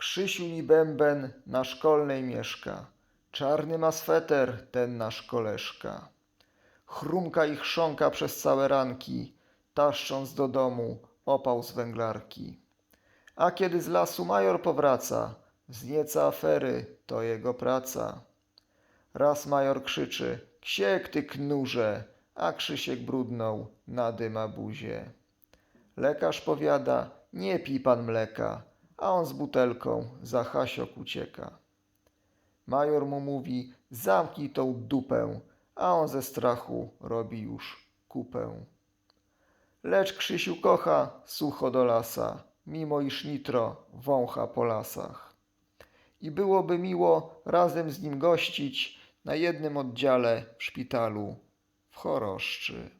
Krzysiu i Bęben na szkolnej mieszka. Czarny ma sweter ten nasz koleżka. Chrumka i chrząka przez całe ranki, taszcząc do domu opał z węglarki. A kiedy z lasu major powraca, wznieca afery, to jego praca. Raz major krzyczy, ksiek ty knurze, a Krzysiek brudną nadyma buzię. Lekarz powiada, nie pij pan mleka, a on z butelką za Hasiok ucieka. Major mu mówi, zamknij tą dupę, a on ze strachu robi już kupę. Lecz Krzysiu kocha sucho do lasa, mimo iż nitro wącha po lasach. I byłoby miło razem z nim gościć na jednym oddziale w szpitalu w Choroszczy.